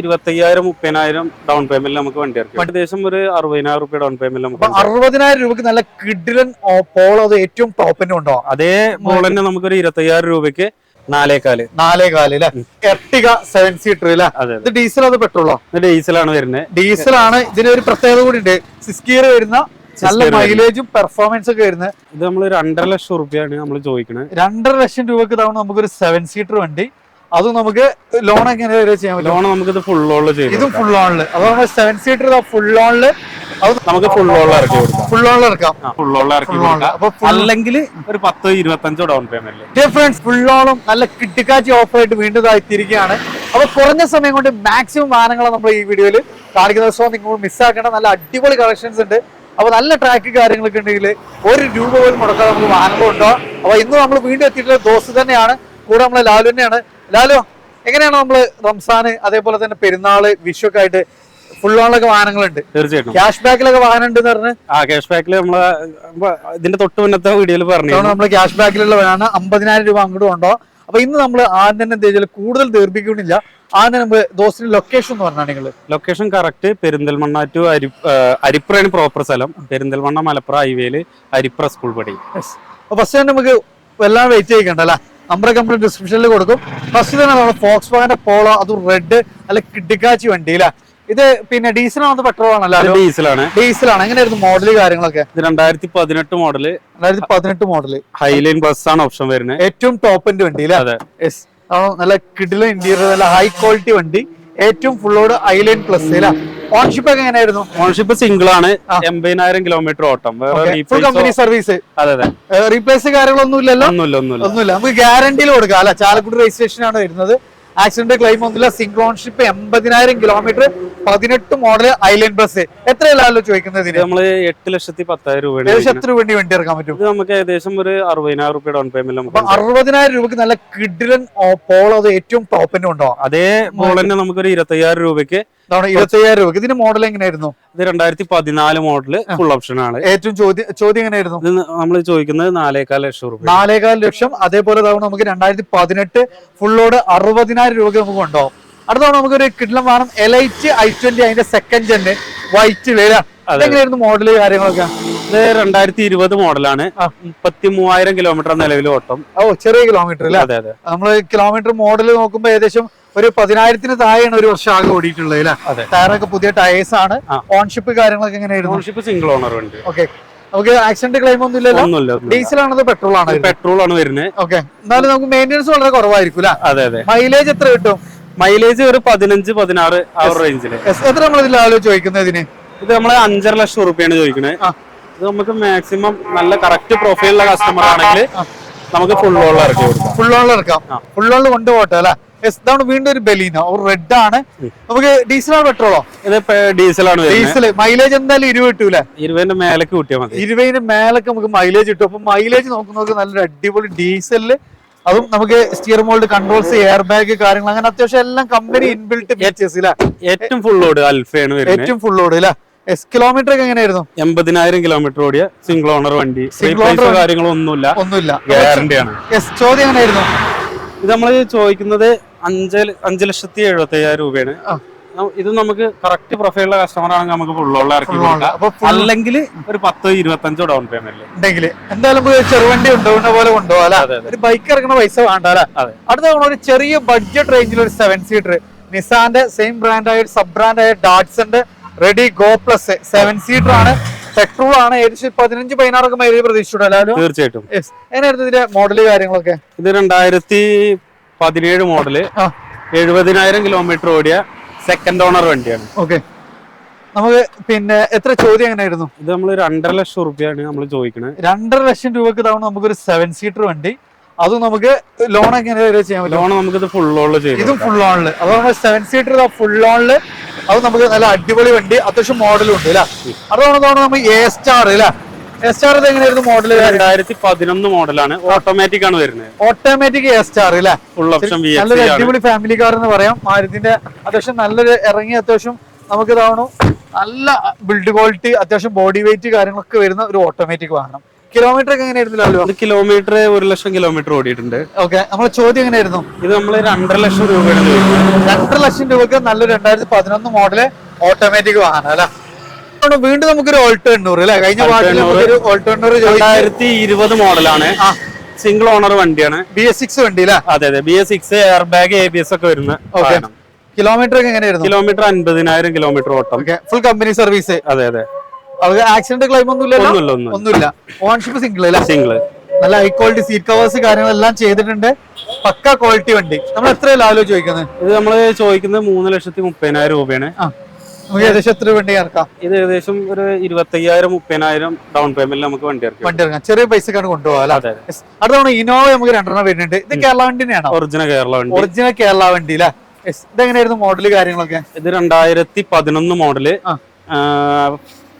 ഇരുപത്തയ്യായിരം മുപ്പതിനായിരം down payment നമുക്ക് വണ്ടി ഇറക്കും. ഏകദേശം ഒരു അറുപതിനായിരം റുപ്യ ഡൗൺ പേയ്മെന്റ് നമുക്ക് അറുപതിനായിരം രൂപക്ക് നല്ല കിഡിലൻ പോളോ അത് ഏറ്റവും ടോപ്പിന്റെ ഉണ്ടോ അതേ പോലെ തന്നെ നമുക്കൊരു ഇരുപത്തയ്യായിരം രൂപയ്ക്ക് നാലേകാൽ. നാലേകാൽ അല്ലെ? എർട്ടിക സെവൻ സീറ്റർ അല്ലെ? അതെ ഇത് ഡീസൽ അത് പെട്രോളോ ഡീസൽ ഡീസലാണ് വരുന്നത് ഡീസൽ ആണ്. ഇതിന് ഒരു പ്രത്യേകത കൂടി ഉണ്ട്. സിസ്കീർ വരുന്ന നല്ല മൈലേജും പെർഫോമൻസ് ഒക്കെ വരുന്നത് ഇത് നമ്മൾ രണ്ടര ലക്ഷം റുപ്യാണ് നമ്മൾ ചോദിക്കുന്നത് രണ്ടര ലക്ഷം രൂപക്ക് തവണ നമുക്കൊരു സെവൻ സീറ്റർ വണ്ടി. അതും നമുക്ക് ലോൺ എങ്ങനെ വരെ ചെയ്യാൻ പറ്റും? ലോൺ ഇത് ഫുൾ ഓളിൽ ചെയ്തു ഇതും ഫുൾ ഓണിൽ അപ്പൊ സെവൻ സീറ്റർ ഫുൾ ഓണിൽ അത് നമുക്ക് ഫുൾ ഓളിൽ ഇറക്കി കൊടുക്കാം. ഫുൾ ഓണിൽ ഇറക്കാം. ഫുൾ ഓളിൽ ഇറക്കി. കൊടുക്കാം. അല്ലെങ്കിൽ ഒരു പത്തോ ഇരുപത്തഞ്ചോ ഡൗൺ പേയ്മെന്റ് ഡിഫറൻസ് ഫുള്ളോളം നല്ല കിട്ടിക്കാച്ചി ഓഫറായിട്ട് വീണ്ടും എത്തിയിരിക്കുകയാണ്. അപ്പൊ കുറഞ്ഞ സമയം കൊണ്ട് മാക്സിമം വാഹനങ്ങളെ നമ്മൾ ഈ വീഡിയോയിൽ കാണിക്കുന്ന സോ നിങ്ങൾ മിസ്സാക്കേണ്ട നല്ല അടിപൊളി കളക്ഷൻസ് ഉണ്ട്. അപ്പൊ നല്ല ട്രാക്ക് കാര്യങ്ങളൊക്കെ ഉണ്ടെങ്കിൽ ഒരു രൂപ പോലും മുടക്കാതെ നമുക്ക് വാഹനങ്ങളുണ്ടോ അപ്പൊ ഇന്ന് നമ്മൾ വീണ്ടും എത്തിയിട്ടുള്ള ദോസ് തന്നെയാണ്. കൂടെ നമ്മളെ ലാലു തന്നെയാണ്. ലാലു എങ്ങനെയാണ് നമ്മൾ റംസാന് അതേപോലെ തന്നെ പെരുന്നാൾ വിഷു ഒക്കെ ആയിട്ട് ഫുൾ ഓണിലൊക്കെ വാഹനങ്ങളുണ്ട്. തീർച്ചയായിട്ടും. ക്യാഷ് ബാക്കിലൊക്കെ വാഹനം ഉണ്ട് പറഞ്ഞു? ആ ക്യാഷ് ബാക്കിൽ നമ്മളെ ഇതിന്റെ തൊട്ട് മുന്നത്തെ വീഡിയോയിൽ പറഞ്ഞു നമ്മൾ നമ്മൾ ക്യാഷ് വാഹനം അമ്പതിനായിരം രൂപ അങ്ങോട്ടും ഉണ്ടോ? അപ്പൊ ഇന്ന് നമ്മൾ ആദ്യം തന്നെ എന്താ വെച്ചാൽ കൂടുതൽ ദീർഘിക്കുന്നില്ല. ആദ്യം നമ്മൾ ദോസ്റ്റിന്റെ ലൊക്കേഷൻ എന്ന് പറഞ്ഞാൽ നിങ്ങൾ ലൊക്കേഷൻ കറക്റ്റ് പെരിന്തൽമണ്ണ ടു അരി അരിപ്രയാണ് പ്രോപ്പർ സ്ഥലം. പെരിന്തൽമണ്ണ മലപ്പുറം ഹൈവേയിൽ അരിപ്ര സ്കൂൾ പടി. അപ്പൊ ഫസ്റ്റ് തന്നെ നമുക്ക് എല്ലാം വെയിറ്റ് ചെയ്യിക്കണ്ട അല്ലെ കമ്പനി ഡിസ്ക്രിപ്ഷനിൽ കൊടുക്കും. ഫസ്റ്റ് തന്നെ നമ്മൾ ഫോക്സ് വാഗന്റെ പോളോ അതും റെഡ് അല്ല കിഡിക്കാച്ചി വണ്ടി അല്ലെ ഇത് പിന്നെ ഡീസൽ ആണോ പെട്രോൾ ആണല്ലോ ഡീസലാണ് ഡീസലാണ് എങ്ങനെയായിരുന്നു മോഡൽ കാര്യങ്ങളൊക്കെ? രണ്ടായിരത്തി പതിനെട്ട് മോഡൽ രണ്ടായിരത്തി പതിനെട്ട് മോഡൽ ഹൈലൈൻ ബസ് ആണ് ഓപ്ഷൻ വരുന്നത്. ഏറ്റവും ടോപ്പിന്റെ വണ്ടി അല്ലെ നല്ല കിഡിലും ഇന്റീരിയർ നല്ല ഹൈ ക്വാളിറ്റി വണ്ടി. ഏറ്റവും ഫുള്ളോട് ഐലൈൻ പ്ലസ് അല്ല? ഓൺഷിപ്പ് ഒക്കെ എങ്ങനെയായിരുന്നു? ഓൺഷിപ്പ് സിംഗിൾ ആണ് എൺപതിനായിരം കിലോമീറ്റർ ഓട്ടം. ഫുൾ കമ്പനി സർവീസ് അതെ അതെ. റീപ്ലേസ് കാര്യങ്ങളൊന്നും ഇല്ലല്ലോ ഒന്നുമില്ല ഒന്നുമില്ല. ഒന്നുമില്ല. നമുക്ക് ഗ്യാരണ്ടിയിൽ കൊടുക്കാം. അല്ല? ചാലക്കുടി രജിസ്ട്രേഷൻ ആണ് വരുന്നത്. ആക്സിഡന്റ് ക്ലെയിം ഒന്നുമില്ല. സിംഗ്രോൺഷിപ്പ് എൺപതിനായിരം കിലോമീറ്റർ പതിനെട്ട് മോഡൽ ഐലൻഡ് ബസ് എത്രയല്ലോ ചോദിക്കുന്നത് നമ്മൾ എട്ട് ലക്ഷത്തി പത്തായിരം രൂപ. എത്ര വേണ്ടി വണ്ടി ഇറക്കാൻ പറ്റും? നമുക്ക് ഏകദേശം ഒരു അറുപതിനായിരം രൂപ ഡൗൺ പേയ്മെന്റ് നമുക്ക് അറുപതിനായിരം രൂപക്ക് നല്ല കിഡിലൻ പോളോ അത് ഏറ്റവും ടോപ്പിന്റെ ഉണ്ടോ അതേ പോളന്നെ തന്നെ നമുക്കൊരു ഇരുപത്തയ്യായിരം രൂപയ്ക്ക് അതാണ് ഇരുപത്തയ്യായിരം രൂപ ഇതിന്റെ മോഡൽ എങ്ങനെയായിരുന്നു? ഇത് രണ്ടായിരത്തി പതിനാല് മോഡൽ ഫുൾ ഓപ്ഷൻ ആണ്. ഏറ്റവും ചോദ്യം ചോദ്യം എങ്ങനെയായിരുന്നു? ഇത് നമ്മൾ ചോദിക്കുന്നത് നാലേകാൽ ലക്ഷം രൂപ നാലേകാൽ ലക്ഷം അതേപോലെ തവണ നമുക്ക് രണ്ടായിരത്തി പതിനെട്ട് ഫുള്ളോട് അറുപതിനായിരം രൂപ നമുക്ക് കൊണ്ടുപോകും. അടുത്ത തവണ നമുക്ക് ഒരു കിഡ്ലം വേണം എലൈറ്റ് ഐ ട്വന്റി അതിന്റെ സെക്കൻഡ് ജെന്ന് വൈറ്റ് വരാം അതെങ്ങനെയായിരുന്നു മോഡൽ കാര്യങ്ങളൊക്കെ? ഇത് രണ്ടായിരത്തി ഇരുപത് മോഡലാണ്. മുപ്പത്തി മൂവായിരം കിലോമീറ്റർ നിലവിൽ ഓട്ടം. ഓ ചെറിയ കിലോമീറ്റർ അല്ലേ അതെ അതെ. നമ്മൾ കിലോമീറ്റർ മോഡൽ നോക്കുമ്പോ ഏകദേശം ഒരു പതിനായിരത്തിന് താഴെയാണ് ഒരു വർഷം ആകെ ഓടിയിട്ടുള്ളത് അല്ലേ. ടയറൊക്കെ പുതിയ ടയേഴ്സ് ആണ്. ഓൺഷിപ്പ് കാര്യങ്ങളൊക്കെ എങ്ങനെയായിരുന്നു? ഓൺഷിപ്പ് സിംഗിൾ ഓണർ ഉണ്ട്. ഓക്കെ നമുക്ക് ആക്സിഡന്റ് ക്ലെയിം ഒന്നും ഇല്ലല്ലോ. ഡീസൽ ആണത് പെട്രോൾ ആണോ പെട്രോൾ ആണ് വരുന്നത്? ഓക്കെ എന്നാലും നമുക്ക് മെയിന്റെനൻസ് വളരെ കുറവായിരിക്കും അതെ അതെ. മൈലേജ് എത്ര കിട്ടും? മൈലേജ് ഒരു പതിനഞ്ച് പതിനാറ് ആ എസ് എത്ര നമ്മൾ ഇതിൽ ആലോ ഇതിന്? ഇത് നമ്മൾ അഞ്ചര ലക്ഷം റുപ്യാണ് ചോദിക്കുന്നത് ഇത് നമുക്ക് മാക്സിമം നല്ല കറക്റ്റ് പ്രൊഫൈലുള്ള കസ്റ്റമർ ആണെങ്കിൽ നമുക്ക് ഫുൾ ഓൺ ഇറക്കി കൊടുക്കാം. ഫുൾ ഓൺ ഇറക്കാം. ഫുൾ ഓൺ കൊണ്ടുപോട്ടെ അല്ലെ? ഇതാണ് വീണ്ടും ഒരു ബലീന. ഒരു റെഡ് ആണ്. നമുക്ക് ഡീസലാണ് പെട്രോളോ ഇത് ഡീസലാണ് ഡീസൽ മൈലേജ് എന്തായാലും ഇരുപത് കിട്ടൂല? ഇരുപതിന്റെ മേലേക്ക് കിട്ടിയാൽ മതി. ഇരുപതിന് മേലൊക്കെ നമുക്ക് മൈലേജ് കിട്ടും. അപ്പൊ മൈലേജ് നോക്കുന്നവർക്ക് നല്ലൊരു അടിപൊളി ഡീസലിൽ അതും നമുക്ക് steer mould controls air bag കാര്യങ്ങൾ അങ്ങനെ അത്യാവശ്യം എല്ലാം കമ്പനി ഇൻബിൽട്ട് ഏറ്റവും ഫുൾ ലോഡ് അൽഫയാണ് ഏറ്റവും ഫുൾ ലോഡ് അല്ലെ എസ് കിലോമീറ്റർ ഒക്കെ എങ്ങനെയായിരുന്നു? എൺപതിനായിരം കിലോമീറ്റർ ഓടിയ സിംഗിൾ ഓണർ വണ്ടി. സിംഗിൾ ഓണർ കാര്യങ്ങളൊന്നുമില്ല. ഒന്നുമില്ല. ഗ്യാരണ്ടിയാണ് എസ് ചോദ്യം എങ്ങനെയായിരുന്നു? ഇത് നമ്മൾ ചോദിക്കുന്നത് അഞ്ച് അഞ്ച് ലക്ഷത്തി എഴുപത്തി അയ്യായിരം രൂപയാണ് ഇത് നമുക്ക് കറക്റ്റ് പ്രൊഫൈലുള്ള കസ്റ്റമർ ആണെങ്കിൽ നമുക്ക് ഓൾ ഇറക്കി കൊടുക്കാം. അല്ലെങ്കിൽ ഒരു പത്തോ ഇരുപത്തഞ്ചോ ഡൗൺ പേയ്മെന്റ് ഉണ്ടെങ്കിൽ എന്തായാലും നമുക്ക് ചെറുവണ്ടി കൊണ്ടുപോകുന്ന പോലെ കൊണ്ടുപോകാം ഒരു ബൈക്ക് ഇറക്കുന്ന പൈസ വേണ്ട അല്ലെ? അടുത്ത ഒരു ചെറിയ ബഡ്ജറ്റ് റേഞ്ചിൽ ഒരു സെവൻ സീറ്റർ നിസാന്റെ സെയിം ബ്രാൻഡായ സബ് ബ്രാൻഡായ ഡാറ്റ്സന്റെ Redi Go plus seven seater ആണ്. പെട്രോൾ ആണ് ഏകദേശം പതിനഞ്ച് പതിനാറൊക്കെ മൈലേജ് പ്രതീക്ഷിച്ചിട്ടുണ്ടല്ലോ തീർച്ചയായിട്ടും. എങ്ങനെയായിരുന്നു ഇതിന്റെ മോഡൽ കാര്യങ്ങളൊക്കെ? ഇത് രണ്ടായിരത്തി പതിനേഴ് മോഡൽ എഴുപതിനായിരം കിലോമീറ്റർ ഓടിയ സെക്കൻഡ് ഓണർ വണ്ടിയാണ്. ഓക്കെ നമുക്ക് പിന്നെ എത്ര ചോദ്യം എങ്ങനെയായിരുന്നു? ഇത് നമ്മൾ രണ്ടര ലക്ഷം റുപ്യാണ് നമ്മൾ ചോദിക്കുന്നത് രണ്ടര ലക്ഷം രൂപക്ക് തവണ നമുക്കൊരു സെവൻ സീറ്റർ വണ്ടി. അതും നമുക്ക് ലോൺ എങ്ങനെ വരെ ചെയ്യാൻ പറ്റും? ലോൺ നമുക്ക് ഫുൾ ഓണിൽ ചെയ്യാം ഇതും ഫുൾ ഓണിൽ നമ്മൾ സെവൻ സീറ്റർ ഫുൾ ഓണിൽ അത് നമുക്ക് നല്ല അടിപൊളി വണ്ടി അത്യാവശ്യം മോഡലും ഉണ്ട് അല്ലേ? അതാണ് തോന്നുന്നു നമ്മൾ എ സ്റ്റാർ അല്ലേ? എ സ്റ്റാർ ഇത് എങ്ങനെയായിരുന്നു മോഡൽ രണ്ടായിരത്തി പതിനൊന്ന് മോഡലാണ് ഓട്ടോമാറ്റിക് ആണ്. വരുന്നത്. ഓട്ടോമാറ്റിക് എ സ്റ്റാർ അല്ലേ? ഫുൾ ഓപ്ഷൻ നല്ലൊരു അടിപൊളി ഫാമിലി കാർ എന്ന് പറയാം. മാരുതിന്റെ അത്യാവശ്യം നല്ലൊരു ഇറങ്ങി അത്യാവശ്യം നമുക്ക് ഇതാവണം. നല്ല ബിൽഡ് ക്വാളിറ്റി അത്യാവശ്യം ബോഡി വെയിറ്റ് കാര്യങ്ങളൊക്കെ വരുന്ന ഒരു ഓട്ടോമാറ്റിക് വാഹനം. കിലോമീറ്റർ ഒക്കെ എങ്ങനെയായിരുന്നല്ലോ ഇത് കിലോമീറ്റർ ഒരു ലക്ഷം കിലോമീറ്റർ ഓടിയിട്ടുണ്ട്. ഓക്കെ നമ്മളെ ചോദ്യം എങ്ങനെയായിരുന്നു? ഇത് നമ്മൾ രണ്ടര ലക്ഷം രൂപയാണ് ചോദിക്കുന്നത് രണ്ടര ലക്ഷം രൂപക്ക് നല്ലൊരു രണ്ടായിരത്തി പതിനൊന്ന് മോഡൽ ഓട്ടോമാറ്റിക് വാഹനം അല്ലെ? വീണ്ടും നമുക്കൊരു ഓൾട്ടോ എണ്ണൂറ് അല്ലെ? കഴിഞ്ഞ ഓൾട്ടോ എണ്ണൂറ്. രണ്ടായിരത്തി ഇരുപത് മോഡലാണ് സിംഗിൾ ഓണർ വണ്ടിയാണ്. ബി എസ് സിക്സ് വണ്ടി അല്ലെ? അതെ അതെ. B S six air bag A B S ഒക്കെ വരുന്ന ഓക്കെ കിലോമീറ്റർ ഒക്കെ എങ്ങനെയായിരുന്നു? കിലോമീറ്റർ അൻപതിനായിരം കിലോമീറ്റർ ഓട്ടം. ഫുൾ കമ്പനി സർവീസ് അതെ അതെ. ആക്സിഡന്റ് ക്ലെയിം ഒന്നുമില്ല ഒന്നുമില്ല. ഓൺഷിപ്പ് സിംഗിൾ അല്ലെ? സിംഗിൾ നല്ല ഹൈ ക്വാളിറ്റി സീറ്റ് കവേഴ്സ് കാര്യങ്ങളെല്ലാം ചെയ്തിട്ടുണ്ട്. പക്ക ക്വാളിറ്റി വണ്ടി. നമ്മൾ എത്ര ലാലോ ചോദിക്കുന്നത്? ഇത് നമ്മൾ ചോദിക്കുന്നത് മൂന്ന് ലക്ഷത്തി മുപ്പതിനായിരം രൂപയാണ്. ഏകദേശം എത്ര വണ്ടി ഇറക്കാം? ഇത് ഏകദേശം ഒരു ഇരുപത്തയ്യായിരം മുപ്പതിനായിരം ഡൗൺ പേയ്മെന്റ് നമുക്ക് വണ്ടി ഇറക്കാം. വണ്ടി ഇറക്കാം. ചെറിയ പൈസക്കാണ് കൊണ്ടുപോകാം. അടുത്ത തവണ ഇനോവ നമുക്ക് രണ്ടെണ്ണം വരുന്നുണ്ട്. ഇത് കേരള വണ്ടി തന്നെയാണോ ഒറിജിനൽ കേരള വണ്ടി. ഒറിജിനൽ കേരള വണ്ടി അല്ലേ. ഇതെങ്ങനെയായിരുന്നു മോഡൽ കാര്യങ്ങളൊക്കെ? ഇത് രണ്ടായിരത്തി പതിനൊന്ന് മോഡൽ ആ.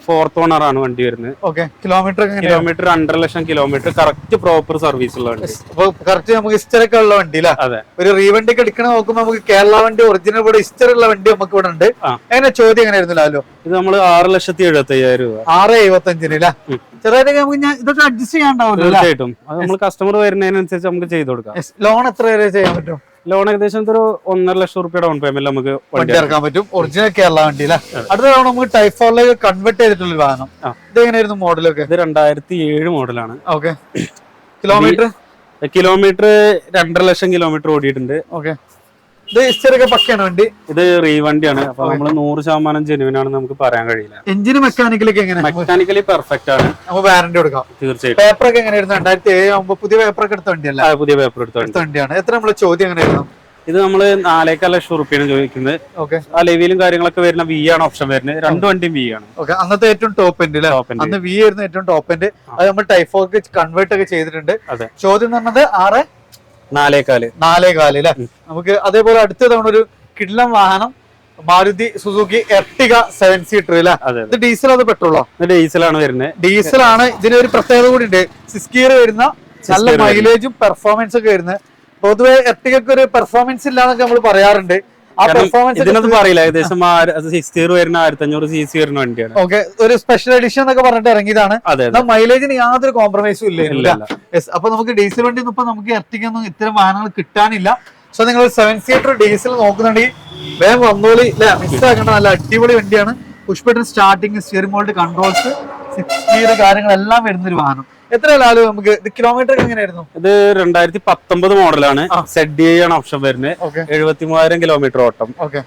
ഫോർത്ത് ഓണർ ആണ് വണ്ടി വരുന്നത്. ഓക്കെ കിലോമീറ്റർ കിലോമീറ്റർ രണ്ടര ലക്ഷം കിലോമീറ്റർ കറക്റ്റ് പ്രോപ്പർ സർവീസ് ഉള്ള വണ്ടി. അപ്പൊ കറക്റ്റ് നമുക്ക് ഹിസ്റ്ററി ഒക്കെ ഉള്ള വണ്ടി അതെ. ഒരു റീവണ്ടി ഒക്കെ എടുക്കണ നോക്കുമ്പോ നമുക്ക് കേരള വണ്ടി ഒറിജിനൽ ഇവിടെ ഹിസ്റ്റർ ഉള്ള വണ്ടി നമുക്ക് ഇവിടെ ഉണ്ട്. അങ്ങനെ ചോദ്യം എങ്ങനെ ആയിരുന്നില്ലല്ലോ ഇത് നമ്മൾ ആറ് ലക്ഷത്തി എഴുപത്തി അയ്യായിരം രൂപ. ആറ് എഴുപത്തി അഞ്ചിന് ചെറുതായിട്ട് നമുക്ക് ഞാൻ ഇതൊക്കെ അഡ്ജസ്റ്റ് ചെയ്യാണ്ടാവും തീർച്ചയായിട്ടും. നമ്മൾ കസ്റ്റമർ വരുന്നതിനനുസരിച്ച് നമുക്ക് ചെയ്ത് കൊടുക്കാം. ലോൺ എത്ര വരെ ചെയ്യാൻ പറ്റും? ലോൺ ഏകദേശം ഒരു ഒന്നര ലക്ഷം റുപ്യ ഡൗൺ പേയ്മെന്റ് നമുക്ക് വണ്ടി ഇറക്കാൻ പറ്റും. ഒറിജിനൽ കേരള വണ്ടി അല്ലേ? അടുത്ത തവണ നമുക്ക് ടൈപ്പ് ഫോറിലേക്ക് കൺവേർട്ട് ചെയ്തിട്ടുള്ള വാഹനം. ഇത് എങ്ങനെയായിരുന്നു മോഡലൊക്കെ ഇത് രണ്ടായിരത്തി ഏഴ് മോഡലാണ് ഓക്കെ കിലോമീറ്റർ കിലോമീറ്റർ രണ്ടര ലക്ഷം കിലോമീറ്റർ ഓടിയിട്ടുണ്ട്. ഓക്കെ ഇത് ഹിസ്റ്റർ ഒക്കെ പക്കയാണ് വണ്ടി. ഇത് റീ വണ്ടിയാണ്. അപ്പൊ നമ്മൾ നൂറ് ശതമാനം ജെനുവിൻ ആണെന്ന് നമുക്ക് പറയാൻ കഴിയില്ല. എഞ്ചിന് മെക്കാനിക്കലൊക്കെ എങ്ങനെ? മെക്കാനിക്കലി പെർഫെക്റ്റ് ആണ്. നമുക്ക് വാറന്റി കൊടുക്കാം. തീർച്ചയായിട്ടും. പേപ്പർ ഒക്കെ എങ്ങനെയായിരുന്നു? രണ്ടായിരത്തി ഏഴ് ആകുമ്പോ പുതിയ പേപ്പർ ഒക്കെ എടുത്ത വണ്ടിയല്ല? പുതിയ പേപ്പർ എടുത്ത വണ്ടി. എടുത്ത വണ്ടിയാണ്. എത്ര നമ്മളെ ചോദ്യം എങ്ങനെയായിരുന്നു? ഇത് നമ്മൾ നാലേക്കാൽ ലക്ഷം റുപ്യാണ് ചോദിക്കുന്നത്. ഓക്കെ. ആ ലെവിയിലും കാര്യങ്ങളൊക്കെ വരുന്ന വി ആണ് ഓപ്ഷൻ വരുന്നത്. രണ്ട് വണ്ടിയും വി ആണ്. ഓക്കെ. അന്നത്തെ ഏറ്റവും ടോപ്പ് എൻഡ് അന്ന് വി ആയിരുന്നു ഏറ്റവും ടോപ്പ് എൻഡ് അത് നമ്മൾ ടൈഫോക്ക് കൺവേർട്ട് ഒക്കെ ചെയ്തിട്ടുണ്ട്. അതെ. ചോദ്യം എന്ന് പറഞ്ഞത് ആറ് നാലേക്കാൽ നാലേകാൽ അല്ലെ നമുക്ക് അതേപോലെ അടുത്ത തവണ ഒരു കിഡ്ലം വാഹനം Maruti Suzuki Ertiga seven seater അല്ലെ അതെ ഇത് ഡീസൽ അത് പെട്രോളോ? ഡീസലാണ് വരുന്നത്. ഡീസലാണ് ആണ്. ഇതിന് ഒരു പ്രത്യേകത കൂടി ഉണ്ട്. സിസ്കിയർ ഗിയർ വരുന്ന നല്ല മൈലേജും പെർഫോമൻസ് ഒക്കെ വരുന്നത്. പൊതുവെ എർട്ടികക്ക് ഒരു പെർഫോമൻസ് ഇല്ലാന്നൊക്കെ നമ്മൾ പറയാറുണ്ട്. ഇതിനകത്ത് പറയില്ല ഏകദേശം സിക്സ് ഇയർ വരുന്ന ആയിരത്തി അഞ്ഞൂറ് സി സി വരുന്ന വണ്ടിയാണ്. ഓക്കെ ഒരു സ്പെഷ്യൽ എഡിഷൻ എന്നൊക്കെ പറഞ്ഞിട്ട് ഇറങ്ങിയതാണ്. മൈലേജിന് യാതൊരു കോംപ്രമൈസും ഇല്ല അപ്പൊ നമുക്ക് ഡീസൽ വണ്ടി ഇപ്പൊ നമുക്ക് ഇറക്കിക്കൊന്നും ഇത്തരം വാഹനങ്ങൾ കിട്ടാനില്ല. സോ നിങ്ങൾ സെവൻ സീറ്റർ ഡീസൽ നോക്കുന്നുണ്ടെങ്കിൽ വേഗം വന്നോളി അല്ലെ മിസ്സാക്കേണ്ട നല്ല അടിപൊളി വണ്ടിയാണ്. Push button starting steering mould controls six gear കാര്യങ്ങളെല്ലാം വരുന്ന ഒരു വാഹനം. എത്ര ലാലു? നമുക്ക് ഇത് കിലോമീറ്റർ എങ്ങനെയായിരുന്നു? ഇത് രണ്ടായിരത്തി പത്തൊമ്പത് മോഡലാണ് സെഡ് ആണ് ഓപ്ഷൻ വരുന്നത്. എഴുപത്തി മൂവായിരം കിലോമീറ്റർ ഓട്ടം. ഓക്കെ.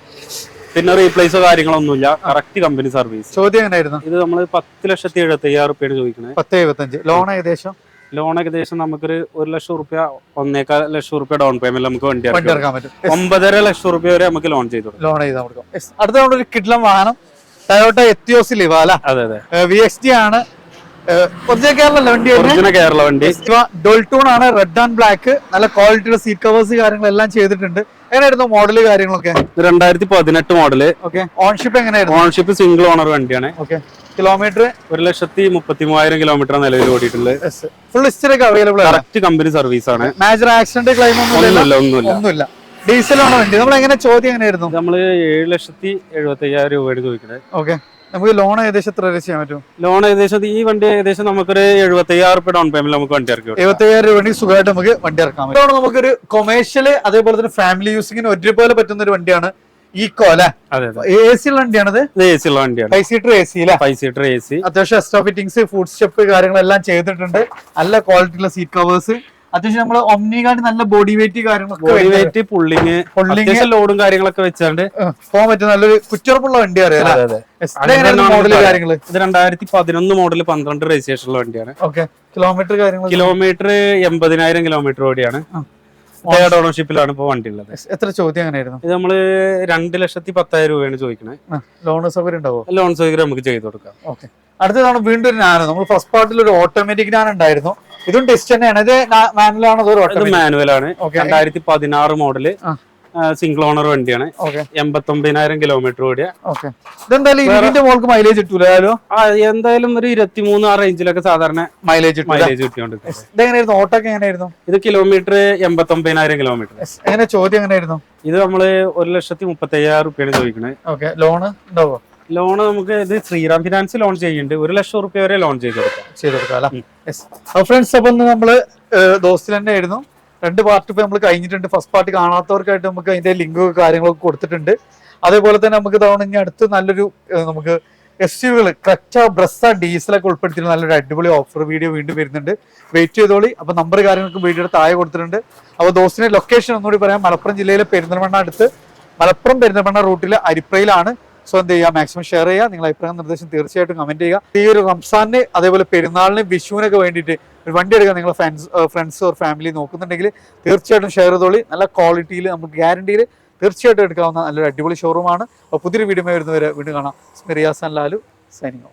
പിന്നെ റീപ്ലേസോ കാര്യങ്ങളൊന്നുമില്ല. കറക്റ്റ് കമ്പനി സർവീസ് ചോദ്യം എങ്ങനെയായിരുന്നു? ഇത് നമ്മൾ പത്ത് ലക്ഷത്തി എഴുപത്തി അയ്യായിരം റുപ്യാണ് ചോദിക്കുന്നത് പത്ത് എഴുപത്തഞ്ച്. ലോൺ ഏകദേശം? ലോൺ ഏകദേശം നമുക്കൊരു ഒരു ലക്ഷം റുപ്യ ഒന്നേക്കാൽ ലക്ഷം റുപ്യ ഡൗൺ പേയ്മെന്റ് നമുക്ക് വണ്ടി ഇറക്കാൻ പറ്റും. ഒമ്പതര ലക്ഷം റുപ്യ വരെ നമുക്ക് ലോൺ ചെയ്തു ലോൺ ചെയ്താൽ കൊടുക്കാം. അടുത്ത നമ്മുടെ കിഡ്ലം വാഹനം. ടയോട്ട എത്തിയോസ് ലിവ അല്ല അതെ. അതെ വി എക്സ് ഡി ആണ്. കേരള വണ്ടി. ഡോൾട്ടൂൺ ആണ് റെഡ് ആൻഡ് ബ്ലാക്ക് നല്ല ക്വാളിറ്റിയുടെ സീറ്റ് കവേഴ്സ് കാര്യങ്ങളെല്ലാം ചെയ്തിട്ടുണ്ട്. എങ്ങനെയായിരുന്നു മോഡൽ കാര്യങ്ങളൊക്കെ? രണ്ടായിരത്തി പതിനെട്ട് മോഡൽ ഓൺഷിപ്പ് എങ്ങനെയായിരുന്നു? ഓൺഷിപ്പ് സിംഗിൾ ഓണർ വണ്ടിയാണ്. കിലോമീറ്റർ ഒരു ലക്ഷത്തി മുപ്പത്തി മൂവായിരം കിലോമീറ്റർ നിലവിൽ ഓടിയിട്ടുള്ളത്. ഫുൾ ഹിസ്റ്ററി ഒക്കെ അവൈലബിൾ ആണ്. കറക്റ്റ് കമ്പനി സർവീസ് ആണ്. Major accident claim? ഒന്നുമില്ല ഒന്നുമില്ല. ഡീസൽ ഡീസലാണ് വണ്ടി? നമ്മൾ എങ്ങനെ ചോദ്യം എങ്ങനെയായിരുന്നു? ഇത് നമ്മൾ ഏഴ് ലക്ഷത്തി എഴുപത്തി അയ്യായിരം രൂപയാണ് ചോദിക്കുന്നത് ഓക്കെ നമുക്ക് ലോൺ ഏകദേശം എത്ര വരെ ചെയ്യാൻ പറ്റും? ലോൺ ഏകദേശം ഈ വണ്ടി ഏകദേശം നമുക്കൊരു എഴുപത്തി അയ്യായിരം രൂപ ഡൗൺ പേയ്മെന്റ് നമുക്ക് വണ്ടി ഇറക്കി എഴുപത്തി അയ്യായിരം രൂപ വണ്ടി സുഖമായിട്ട് നമുക്ക് വണ്ടി ഇറക്കാൻ പറ്റും നമുക്കൊരു കൊമേഴ്ഷ്യൽ അതേപോലെ തന്നെ ഫാമിലി യൂസിങ്ങിന് ഒരുപോലെ പറ്റുന്ന ഒരു വണ്ടിയാണ് ഈക്കോ അല്ലെ? എ സി ഉള്ള വണ്ടിയാണത്? എ സി ഉള്ള വണ്ടിയാണ്. ഫൈവ് സീറ്റർ എ സി അല്ലെ? ഫൈവ് സീറ്റർ എ സി അത്യാവശ്യം എക്സ്ട്രാ ഫിറ്റിംഗ്സ് ഫുഡ് സ്റ്റെപ്പ് കാര്യങ്ങളെല്ലാം ചെയ്തിട്ടുണ്ട്. നല്ല ക്വാളിറ്റിയുള്ള സീറ്റ് കവേഴ്സ് അത്യാവശ്യം നമ്മൾ ഒമ്നി നല്ല ബോഡി വെയിറ്റ് കാര്യങ്ങളൊക്കെ ബോഡി വരുന്ന- വെയിറ്റ് പുള്ളിങ് Pulling. ലോഡും കാര്യങ്ങളൊക്കെ വെച്ചാണ്ട് പോകാൻ പറ്റും നല്ലൊരു കുറ്റുറപ്പുള്ള വണ്ടി അറിയാം അതെ അതെ. മോഡൽ പറയാം. ഇത് രണ്ടായിരത്തി പതിനൊന്ന് മോഡൽ പന്ത്രണ്ട് രജിസ്ട്രേഷൻ ഉള്ള വണ്ടിയാണ്. ഓക്കെ കിലോമീറ്റർ കാര്യങ്ങൾ കിലോമീറ്റർ എൺപതിനായിരം കിലോമീറ്റർ ഓടിയാണ്. തേർഡ് ഓണർഷിപ്പിലാണ് ഇപ്പൊ വണ്ടി ഉള്ളത്? എത്ര ചോദ്യം എങ്ങനെയായിരുന്നു? ഇത് നമ്മൾ രണ്ട് ലക്ഷത്തി പത്തായിരം രൂപയാണ് ചോദിക്കുന്നത് ലോൺ സൗകര്യം ഉണ്ടാവോ? ലോൺ സൗകര്യം നമുക്ക് ചെയ്ത് കൊടുക്കാം. ഓക്കെ അടുത്തതാണ് വീണ്ടും ഒരു നാനോ. നമ്മൾ ഫസ്റ്റ് പാർട്ടിൽ ഒരു ഓട്ടോമാറ്റിക് നാൻ ഉണ്ടായിരുന്നു. ഇതും ടെസ്റ്റ് തന്നെയാണ്. ഇത് മാനുവൽ അതൊരു ഇത് മാനുവൽ ആണ്. രണ്ടായിരത്തി പതിനാറ് മോഡൽ സിംഗിൾ ഓണർ വണ്ടിയാണ്. എൺപത്തി ഒമ്പതിനായിരം കിലോമീറ്റർ ഓടിയ. ഓക്കെ ഇതെന്തായാലും ഇതിന്റെ മോൾക്ക് മൈലേജ് കിട്ടൂലോ എന്തായാലും ഒരു ഇരുപത്തിമൂന്ന് ആ റേഞ്ചിലൊക്കെ സാധാരണ മൈലേജ് മൈലേജ് കിട്ടിയോണ്ട് ഇതെങ്ങനെയായിരുന്നു? ഓട്ടോ ഒക്കെ എങ്ങനെയായിരുന്നു? ഇത് കിലോമീറ്റർ എൺപത്തി ഒമ്പതിനായിരം കിലോമീറ്റർ. എങ്ങനെ ചോദ്യം എങ്ങനെയായിരുന്നു? ഇത് നമ്മൾ ഒരു ലക്ഷത്തി മുപ്പത്തി അയ്യായിരം റുപ്യാണ് ചോദിക്കണേ. ഓക്കെ ലോൺ ഉണ്ടാവോ? ലോൺ നമുക്ക് ഇത് ശ്രീറാം ഫിനാൻസ് ലോൺ ചെയ്യുന്നുണ്ട്. ഒരു ലക്ഷം റുപ്യ വരെ ലോൺ ചെയ്ത് കൊടുക്കാം. ചെയ്ത് കൊടുക്കാം അല്ലേ? ഫ്രണ്ട്സ് അപ്പൊ നമ്മൾ ദോസ്തിൽ തന്നെ ആയിരുന്നു. രണ്ട് പാർട്ട് ഇപ്പൊ നമ്മൾ കഴിഞ്ഞിട്ടുണ്ട്. ഫസ്റ്റ് പാർട്ട് കാണാത്തവർക്കായിട്ട് നമുക്ക് അതിന്റെ ലിങ്കും കാര്യങ്ങളൊക്കെ കൊടുത്തിട്ടുണ്ട്. അതേപോലെ തന്നെ നമുക്ക് തവണ ഇനി അടുത്ത് നല്ലൊരു നമുക്ക് എസ് യുകൾ ക്രറ്റ ഡീസൽ ഡീസലൊക്കെ ഉൾപ്പെടുത്തിയിട്ട് നല്ലൊരു അടിപൊളി ഓഫർ വീഡിയോ വീണ്ടും വരുന്നുണ്ട്. വെയിറ്റ് ചെയ്തോളി. അപ്പൊ നമ്പർ കാര്യങ്ങൾക്ക് വീഡിയോയുടെ താഴെ കൊടുത്തിട്ടുണ്ട്. അപ്പോൾ ദോസ്തിന്റെ ലൊക്കേഷൻ ഒന്നുകൂടി പറയാം. മലപ്പുറം ജില്ലയിലെ പെരിന്തൽമണ്ണ അടുത്ത്. മലപ്പുറം പെരിന്തൽമണ്ണ റൂട്ടിലെ അരിപ്രയിലാണ്. സോ എന്ത് ചെയ്യുക മാക്സിമം ഷെയർ ചെയ്യുക. നിങ്ങൾ അഭിപ്രായം നിർദ്ദേശം തീർച്ചയായിട്ടും കമന്റ് ചെയ്യുക. ഈ ഒരു റംസാനിന് അതേപോലെ പെരുന്നാളിന് വിഷുവിനൊക്കെ വേണ്ടിയിട്ട് ഒരു വണ്ടി എടുക്കാൻ നിങ്ങൾ ഫ്രണ്ട്സ് ഫ്രണ്ട്സ് ഓർ ഫാമിലി നോക്കുന്നുണ്ടെങ്കിൽ തീർച്ചയായിട്ടും ഷെയർ ചെയ്തോളി. നല്ല ക്വാളിറ്റിയിൽ നമുക്ക് ഗ്യാരണ്ടിയിൽ തീർച്ചയായിട്ടും എടുക്കാവുന്ന നല്ലൊരു അടിപൊളി ഷോറൂമാണ് അപ്പോൾ പുതിയൊരു വീഡിയോ വരുന്നവരെ വീണ്ടും കാണാം. റിയാസ് ലാലു സൈനിങ്